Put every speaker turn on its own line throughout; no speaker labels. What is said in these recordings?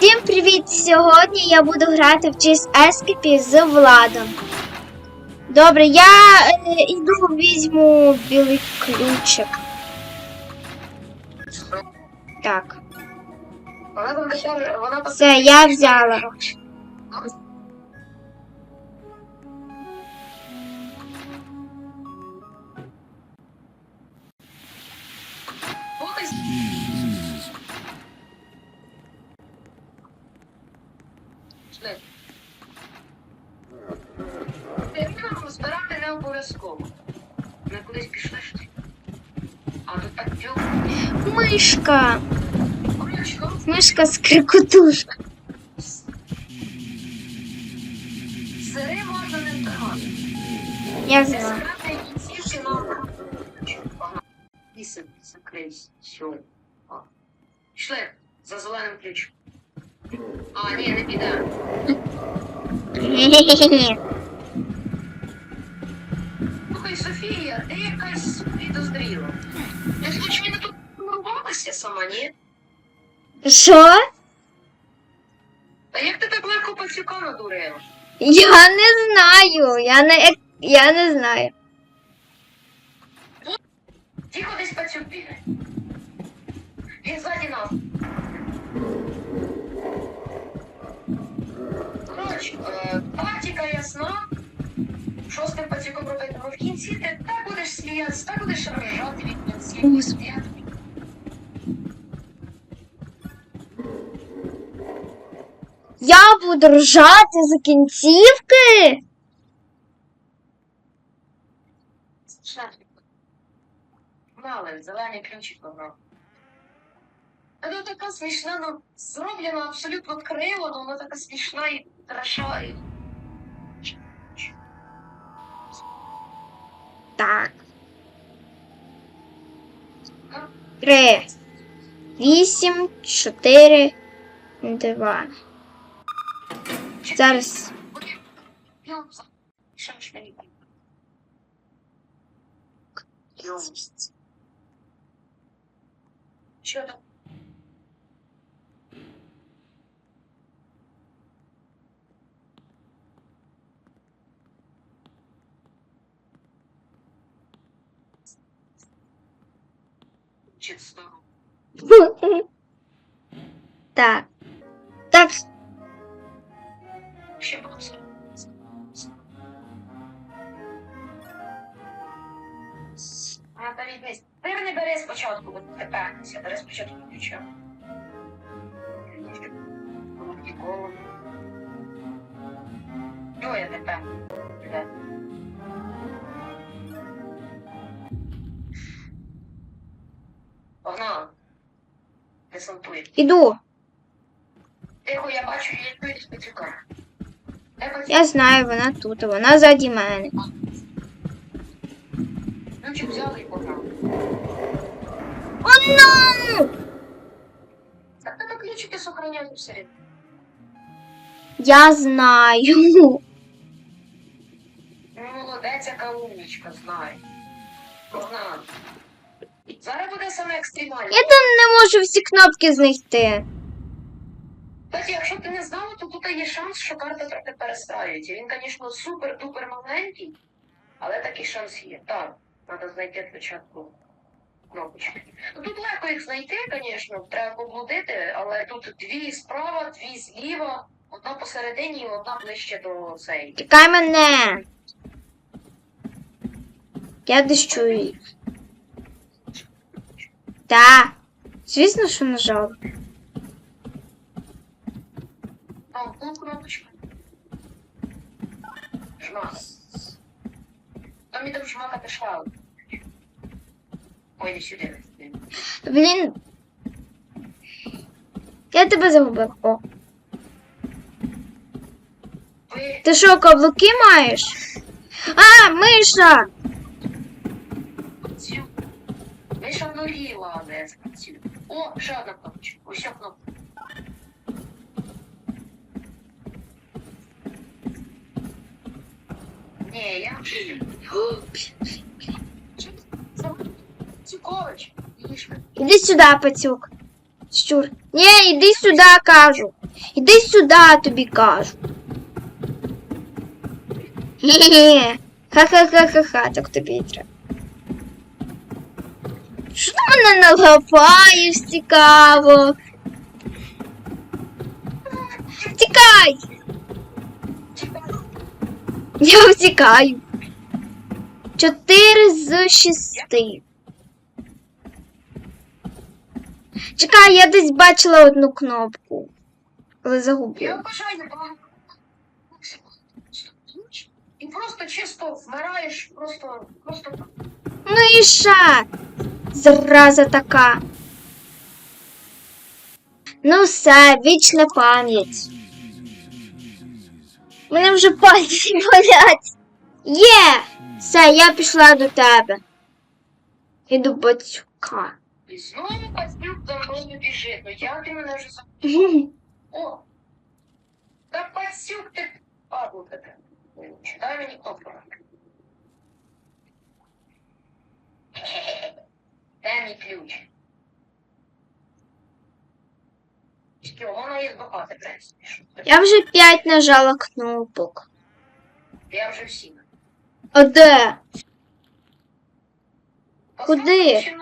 Всім привіт! Сьогодні я буду грати в Cheese Escape з Владом. Добре, я е, йду візьму білий ключик. Так, все, я взяла.
Поки Терміном збирати не обов'язково. Ми кудись пішли ж. А тут так діло.
Мишка.
Колечко.
Мишка з крикотушка.
Сири можна не втримати.
Я
Не
знаю.
Слухай, Софія, ти якась підозріла. Ти случайно тут порвалася сама, ні?
Що?
А як ти так легко пацюка надурила?
Я не знаю. Я не, я не знаю.
Тихо десь пацюк бігає. Він ззаді нас. Е, тактика ясна. Що з тим пацюком робити? Ну в кінці ти так будеш сміятися, так будеш ржати від кінців.
Я буду ржати за кінцівки.
Шафік. Мали, зелений ключик погнав. Вона така смішна, ну, зроблена абсолютно криво, але вона така смішна і страшна.
Так. Три. Вісім, чотири, два. Зараз.
Що ж мені? Що там? Чисто.
Так. Так.
Ще просто. А, та візьмись. Ти не бери спочатку, бо ти пекнешся. Бери спочатку ключа. Ніколи. Йо, я тебе. Де? Погнали. Десантуй.
Іду.
Тихо, я бачу, я чую з пацюка. Де пацюк?
Я знаю, вона тут, вона ззаді мене.
Ключик взяли і погнали.
О, ну!
Так тебе ключики сохраняють всередині.
Я знаю.
Ну, молодець, яка умничка, знає. Погнали. Зараз буде саме екстремальне.
Я там не можу всі кнопки знайти.
Кстати, якщо ти не знала, то тут є шанс, що карта трохи перестраюється. Він, звісно, супер-дупер маленький, але такий шанс є. Так, треба знайти спочатку кнопочки. Ну тут легко їх знайти, звісно, треба поблудити, але тут дві справа, дві зліва, одна посередині і одна ближче до цей.
Чекай мене. Я десь чую. їх. Та. Звісно, що нажав.
Там ну, кнопочка. Жмак. Там там жмакати швал. Ой, не сюди.
Блін. Я тебе загубив. О.
Ви
Ти що, каблуки маєш? А, миша!
Ви ж нулі ладе цю. О, ще одна кнопочка. Ось ця кнопка. Ні, я. Цюкович. Їж.
Іди сюди, пацюк. Щур. Ні, іди сюди, кажу. Іди сюди, тобі кажу. Хе-хе. Ха-ха-ха-ха-ха, так тобі і треба. Мене наглапаєш цікаво? Тікай! Я втікаю. Чотири з шести. Чекай, я десь бачила одну кнопку. Але загубила.
І просто чисто вмираєш, просто, просто.
Ну і ша. Зраза така. Ну все, вічна пам'ять. Мене вже пальці болять. Є! Все, я пішла до тебе. Іду батюка.
І знову пацюк за мною біжить. Ну як ти мене вже за... О! Та пацюк ти падло таке. Дай мені кнопку. Мій ключ. Тільки вона є багато, в принципі.
Я вже п'ять нажала кнопок.
Я вже всі.
А де? Куди?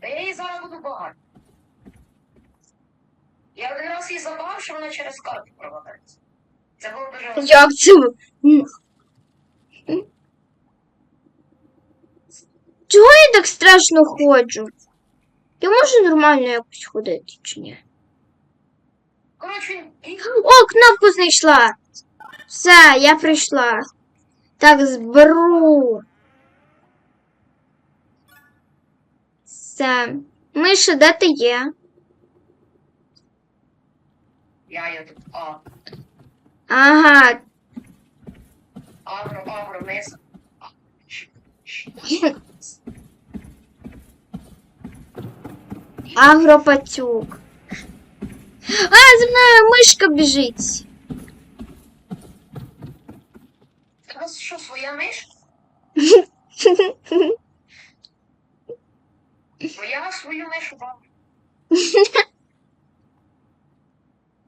Та я її зараз буду багато. Я один раз її забав, що вона через карту провалиться. Це було дуже важливо.
Як це? Чого я так страшно ходжу? Я можу нормально якось ходити чи ні? О, кнопку знайшла. Все, я прийшла. Так, зберу. Все. Миша, де ти є?
Я є тут. А,
Ага.
агро, агро, низ.
Агропатюк. А, за мною мишка біжить.
У вас що, своя миш? Моя свою мишу бав.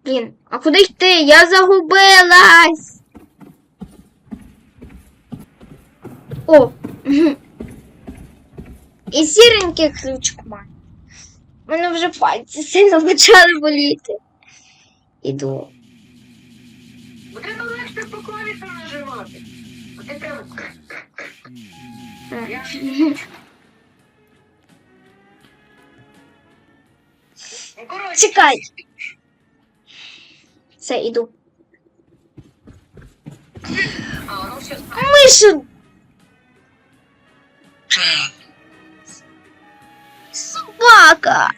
Блін, а куди йти? Я загубилась. О. І сіренький ключ маю. У мене вже пальці сильно почали боліти. Іду.
Треба легше по клавішам нажимати. А ти прямо. Я. Ну,
Чекай. Все, іду.
А, ну все.
Миша! Собака!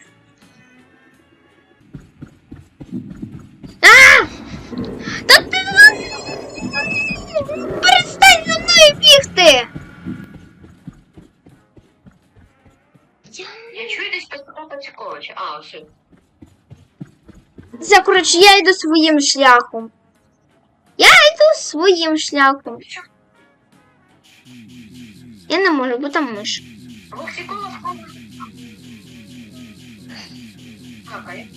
А! Та ти перестань за мною бігти!
Я чую десь Петра Пацюковича. А, все.
Коротше, я йду своїм шляхом. Я йду своїм шляхом. Я не можу, бо там миш.
Входить. Какає.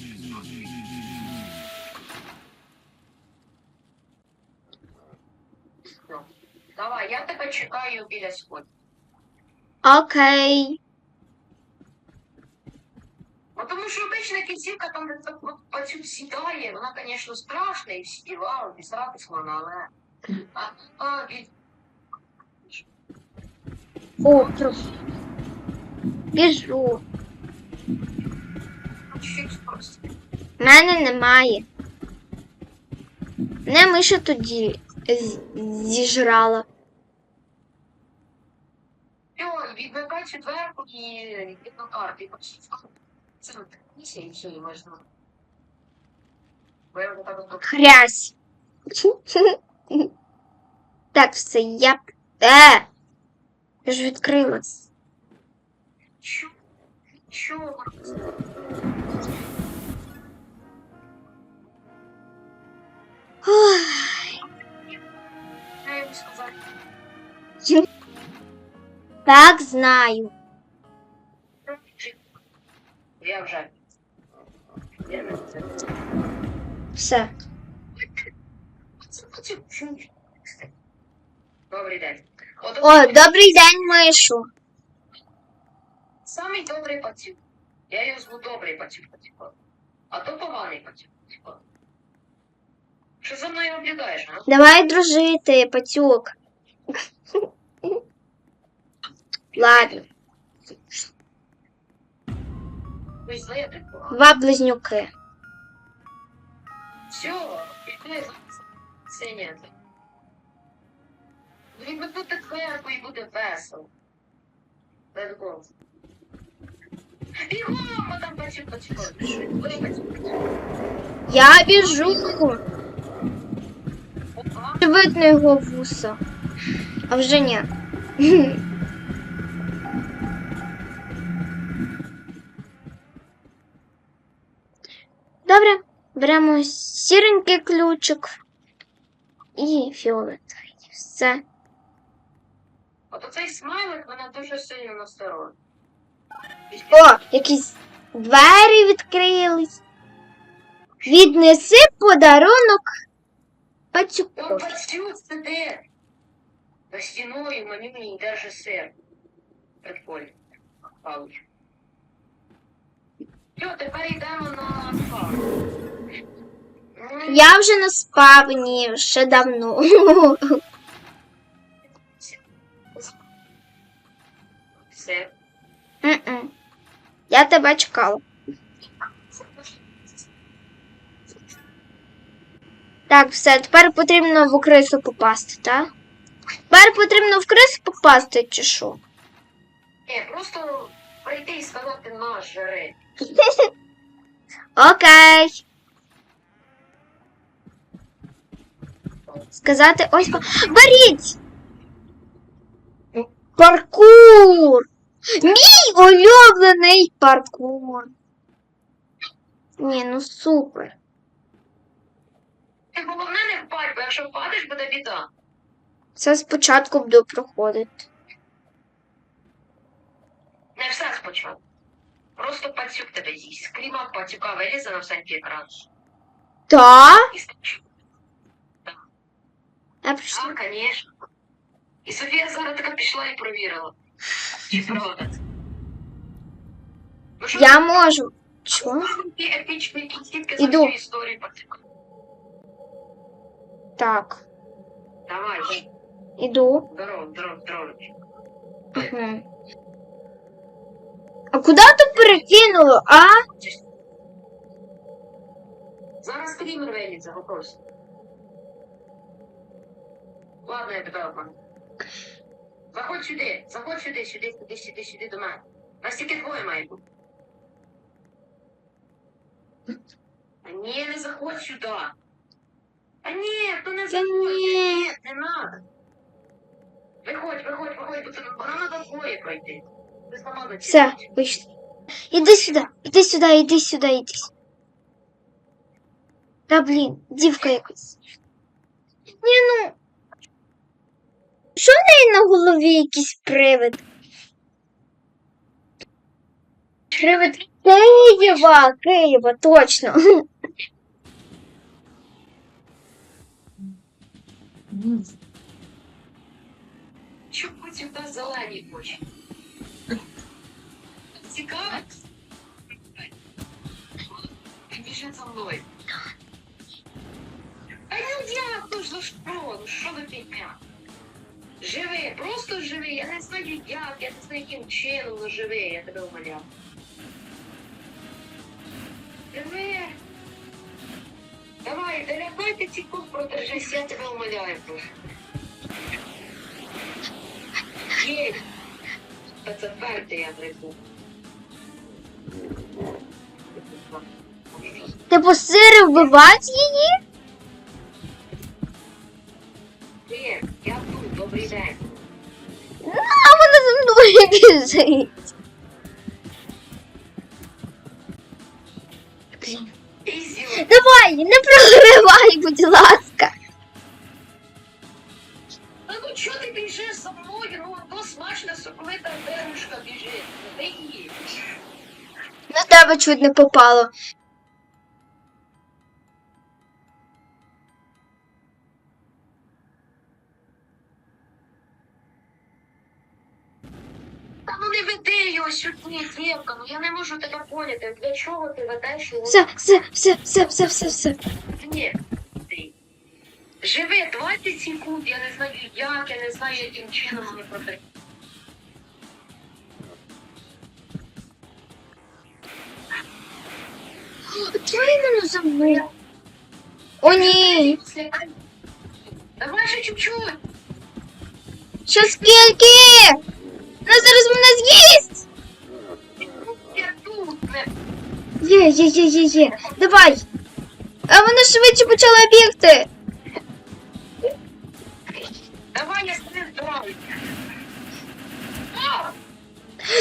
Давай, я тебе чекаю біля сходу.
Окей.
Ну, тому що обична кінцівка, там де так от пацюк сідає, вона, звісно, страшна і вау, і записана, але. А, а, від...
О, про... Біжу.
Просто.
мене немає. Не миша тоді зіжрала.
Йо, відмикай цю дверку і відно карти. Це місія і все, і можна.
Хрясь. Так, все, я. Е! Я ж відкрилась.
Чу, чого?
Так знаю.
Я вже.
Все.
Добрий день.
О, добрий день, мишу.
Самий добрий пацюк. Я його зву добрий пацюк. А то поганий пацюк. Що за мною облігаєш, а?
Давай дружити, пацюк. Ладно,
Ви знаєте, погано.
два близнюки.
Все, пішли. Синя. Відбудете кверку і буде весело. Бігом, пацюк. Пішли, пацюк пацюк.
Я біжу.
Опа.
Видно його вуса. А вже ні. Добре, беремо сіренький ключик і фіолетовий. Все.
От оцей смайлик мене дуже сильно насторожив.
О, якісь двері відкрились. Віднеси подарунок
Он
пацюку.
пацюк сидить. За мамі мені держи сир. Прикольно. Палич. Що, тепер йдемо на фарм.
Я вже на спавні ще давно.
Все.
Мгм. Я тебе чекала. Так, все, тепер потрібно в крису попасти, так? Тепер потрібно в крису попасти, чи що?
Ні, просто прийти і сказати наш жри.
Окей. Сказати ось. па- Беріть! Паркур! Мій улюблений паркур. Ні, ну супер.
Ти головне не впадь, бо якщо впадеш, буде біда.
Це спочатку буду проходити.
Не все спочатку. Просто пацюк тебе з'їсть. Скріма пацюка вилізе на всякий екран.
Та?
І.
Я прийшла.
Так, звісно. І Софія зараз така пішла і провірила. Чи правда? Ну, що
Я можу. Чого?
Епічні кінцівки
Іду.
за всю історію пацюка.
Так.
Давай,
Іду.
здорово, здорово, здорово.
Угу. А куди ти перекинуло, а?
Зараз стрімер вилізе, готовся. Ладно, я тебе обману. Заходь сюди, заходь сюди, сюди, сюди, сюди, сюди до мене. Нас тільки двоє має бути. Ні, не заходь сюди. А ні, то не заходь.
ні.
Не надо. Виходь, виходь, виходь, бо це нам треба двоє пройти. Ти сама на
Все, вийшли. Іди сюди, іди сюди, іди сюди, іди сюди. Та блін, дівка якась. Ні, ну. Що в неї на голові якийсь привид? Привид Києва, Києва, точно.
Чому сюди зелені очі? Цікаво? Біжи за мною. А ну ж за що? Ну що ви підня? Живи, просто живи. Я не знаю як, я не знаю яким чином, але живи, я тебе умоляю. Живи. Давай, далекайте ці кух продержись, я тебе умоляю. Є. Та це перте я гризу.
Ти посирив вбивати її?
Привіт, я тут, добрий день.
А вона за мною біжить. Давай, не прогривай, будь ласка.
Та ну чого ти біжиш за мною? Ну, то смачна соковита дерушка біжить. Де її?
На тебе чуть не попало.
Для ти ведеш його?
Все, все, все, все, все, все, все.
Ні. Ти. Живи 20 секунд, я не знаю як, я не знаю, яким чином вони проти.
Чого іменно за мною? О, ні.
Давай ще чуть-чуть.
Що скільки? Ну зараз мене з'їсть.
Я тут. Не...
Є, є, є, є, є. Давай. А вона швидше почала бігти.
Давай я з ним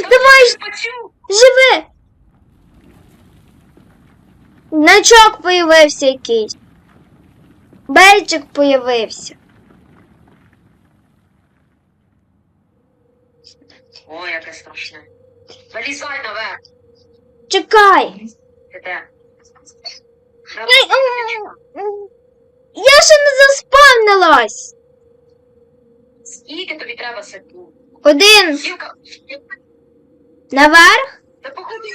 Давай, ж- живи. Значок появився якийсь. Бейджик появився.
Ой, яке страшне. Вилізай наверх.
Чекай.
Де?
Я ще не заспавнилась.
Скільки тобі треба секунд?
Один
Дівка,
наверх.
та походи.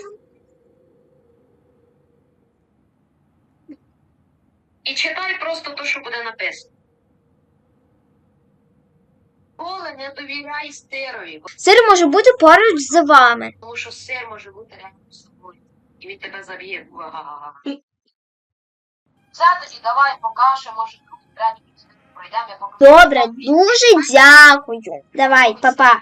І читай просто те, що буде написано. Поле не довіряй сирові,
Сир може бути поруч з вами.
тому що сир може бути рядом з тобою. І він тебе заб'є. Все тоді давай покажемо, може другий третій пройдемо, я покажу.
Добре, дуже дякую. Давай, папа.